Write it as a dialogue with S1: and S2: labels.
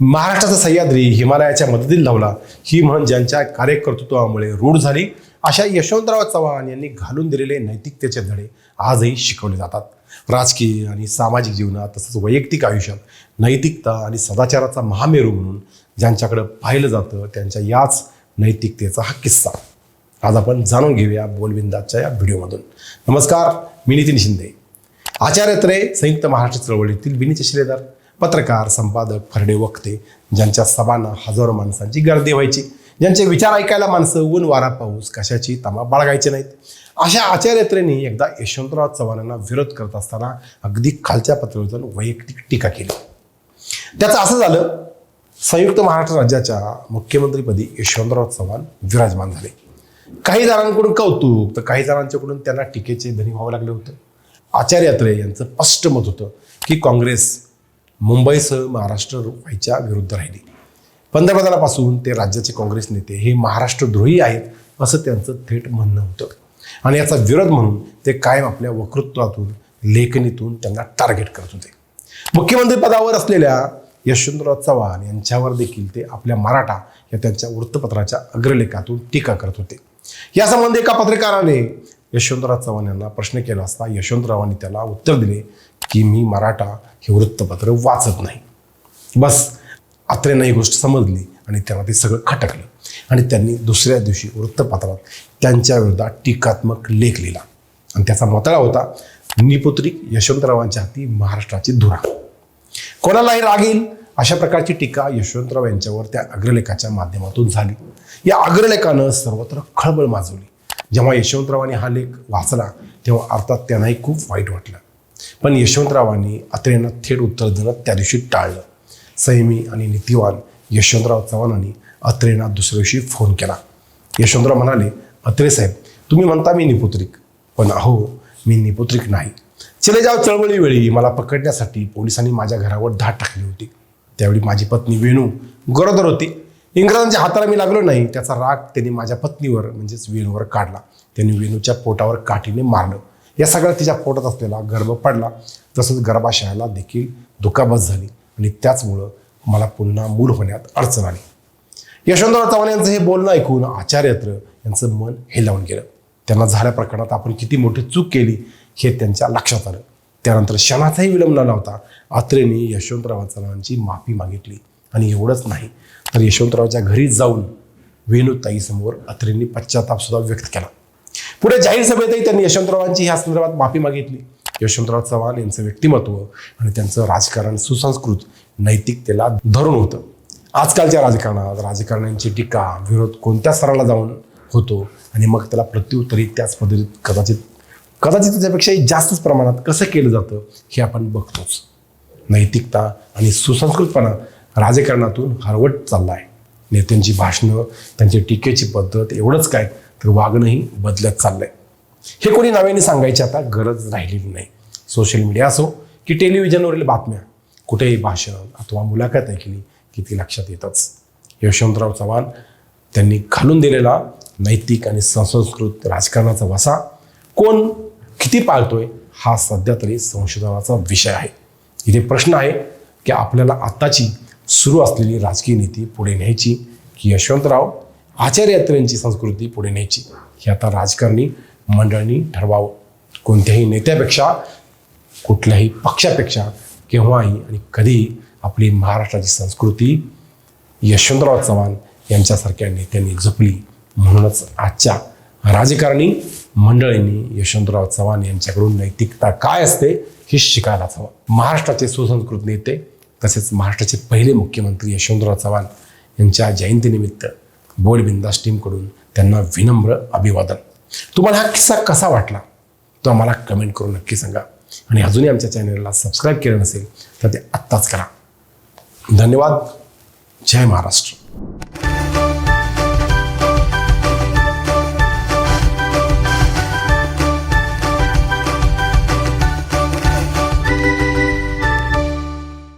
S1: महाराष्ट्राचा सह्याद्री हिमालयाच्या मदतीला लावला. ही म्हण ज्यांच्या कार्यकर्तृत्वामुळे रूढ झाली अशा यशवंतराव चव्हाण यांनी घालून दिलेले नैतिकतेचे धडे आजही शिकवले जातात. राजकीय आणि सामाजिक जीवनात तसंच वैयक्तिक आयुष्यात नैतिकता आणि सदाचाराचा महामेरू म्हणून ज्यांच्याकडे पाहिलं जातं त्यांच्या याच नैतिकतेचा हा किस्सा. आज आपण जाणून घेऊया बोलविंदाच्या या व्हिडिओमधून. नमस्कार मी नितीन शिंदे. आचार्य त्रे संयुक्त महाराष्ट्र चळवळीतील विनीचे शिलेदार. पत्रकार संपादक फरडे वक्ते ज्यांच्या सभांना हजारो माणसांची गर्दी व्हायची. ज्यांचे विचार ऐकायला माणसं ऊन वारा पाऊस कशाची तमा बाळगायचे नाहीत. अशा आचार्यत्रेंनी एकदा यशवंतराव चव्हाणांना विरोध करत असताना अगदी खालच्या पातळीवर जाऊन वैयक्तिक टीका केली. त्याचं असं झालं संयुक्त महाराष्ट्र राज्याच्या मुख्यमंत्रीपदी यशवंतराव चव्हाण विराजमान झाले. काही जणांकडून कौतुक तर काही जणांच्याकडून त्यांना टीकेचे धनी व्हावं लागले होतं. आचार्य अत्रे यांचं स्पष्ट मत होतं की काँग्रेस मुंबईसह महाराष्ट्र व्हायच्या विरुद्ध राहिली. पंतप्रधानापासून ते राज्याचे काँग्रेस नेते हे महाराष्ट्रद्रोही आहेत असं त्यांचं थेट म्हणणं होतं. आणि याचा विरोध म्हणून ते कायम आपल्या वक्तृत्वातून लेखणीतून त्यांना टार्गेट करत होते. मुख्यमंत्री पदावर असलेल्या यशवंतराव चव्हाण यांच्यावर देखील ते आपल्या मराठा या त्यांच्या वृत्तपत्राच्या अग्रलेखातून टीका करत होते. यासंबंधी एका पत्रकाराने यशवंतराव चव्हाण यांना प्रश्न केला असता यशवंतरावांनी त्याला उत्तर दिले की मी मराठा हे वृत्तपत्र वाचत नाही. बस आत्रेंना ही गोष्ट समजली आणि त्यांना ते सगळं खटकलं. आणि त्यांनी दुसऱ्या दिवशी वृत्तपत्रात त्यांच्या विरोधात टीकात्मक लेख लिहिला. आणि त्याचा मतळा होता निपुत्रिक यशवंतरावांच्या हाती महाराष्ट्राची धुरा. कोणालाही राग येईल अशा प्रकारची टीका यशवंतराव यांच्यावर त्या अग्रलेखाच्या माध्यमातून झाली. या अग्रलेखानं सर्वत्र खळबळ माजवली. जेव्हा यशवंतरावांनी हा लेख वाचला तेव्हा अर्थात त्यांनाही खूप वाईट वाटलं. पण यशवंतरावांनी अत्रेंना थेट उत्तर देणं त्या दिवशी टाळलं. संयमी आणि नीतिवान यशवंतराव चव्हाणांनी अत्रेंना दुसऱ्या दिवशी फोन केला. यशवंतराव म्हणाले अत्रे साहेब तुम्ही म्हणता मी निपुत्रिक पण अहो मी निपुत्रिक नाही. चलेजाव चळवळीवेळी मला पकडण्यासाठी पोलिसांनी माझ्या घरावर धाड टाकली होती. त्यावेळी माझी पत्नी वेणू गरोदर होती. इंग्रजांच्या हाताला मी लागलो नाही. त्याचा राग त्यांनी माझ्या पत्नीवर म्हणजेच वेणूवर काढला. त्यांनी वेणूच्या पोटावर काठीने मारलं. या सगळ्या तिच्या पोटात असलेला गर्भ पडला. तसंच गर्भाशयाला देखील दुखापत झाली आणि त्याचमुळं मला पुन्हा मूल होण्यात अडचण आली. यशवंतराव चव्हाण यांचं हे बोलणं ऐकून आचार्यत्र यांचं मन हेलावून गेलं. त्यांना झाल्या प्रकरणात आपण किती मोठी चूक केली हे त्यांच्या लक्षात आलं. त्यानंतर क्षणाचाही विलंब न लावता अत्रेंनी यशवंतराव चव्हाणांची माफी मागितली. आणि एवढंच नाही तर यशवंतरावच्या घरी जाऊन वेणुताईसमोर अत्रेंनी पश्चाताप सुद्धा व्यक्त केला. पुढे जाहीर सभेतही त्यांनी यशवंतरावांची ह्या संदर्भात माफी मागितली. यशवंतराव चव्हाण यांचं व्यक्तिमत्व आणि त्यांचं राजकारण सुसंस्कृत नैतिकतेला धरून होतं. आजकालच्या राजकारणात राजकारण्यांची टीका विरोध कोणत्या स्तराला जाऊन होतो आणि मग त्याला प्रत्युत्तरी त्याच पद्धतीत कदाचित कदाचित त्याच्यापेक्षाही जास्तच प्रमाणात कसं केलं जातं हे आपण बघतोच. नैतिकता आणि सुसंस्कृतपणा राजकारणातून हरवट चालला आहे नेत्यांची भाषणं त्यांची टीकेची पद्धत एवढंच काय तर वागणंही बदलत चाललंय. हे कोणी नव्याने सांगायची आता गरज राहिलेली नाही. सोशल मीडिया असो की टेलिव्हिजनवरील बातम्या कुठेही भाषण अथवा मुलाखत ऐकली की ती लक्षात येतच. यशवंतराव चव्हाण त्यांनी घालून दिलेला नैतिक आणि सुसंस्कृत राजकारणाचा वसा कोण किती पाळतोय हा सध्या तरी संशोधनाचा विषय आहे. इथे प्रश्न आहे की आपल्याला आत्ताची सुरू असलेली राजकीय नीती पुढे न्यायची की यशवंतराव आचारयात्रेंची संस्कृती पुढे न्यायची. हे आता राजकारणी मंडळांनी ठरवावं. कोणत्याही नेत्यापेक्षा कुठल्याही पक्षापेक्षा केव्हाही आणि कधीही आपली महाराष्ट्राची संस्कृती यशवंतराव चव्हाण यांच्यासारख्या नेत्यांनी जपली. म्हणूनच आजच्या राजकारणी मंडळींनी यशवंतराव चव्हाण यांच्याकडून नैतिकता काय असते हे शिकायलाच हवं. महाराष्ट्राचे सुसंस्कृत नेते तसेच महाराष्ट्राचे पहिले मुख्यमंत्री यशवंतराव चव्हाण यांच्या जयंतीनिमित्त बिंदास टीमकडून त्यांना विनम्र अभिवादन. तुम्हाला हा किस्सा कसा वाटला? तो आम्हाला कमेंट करून नक्की सांगा. आणि अजूनही आमच्या चॅनलला सबस्क्राईब केलं नसेल तर ते आत्ताच करा. धन्यवाद. जय महाराष्ट्र.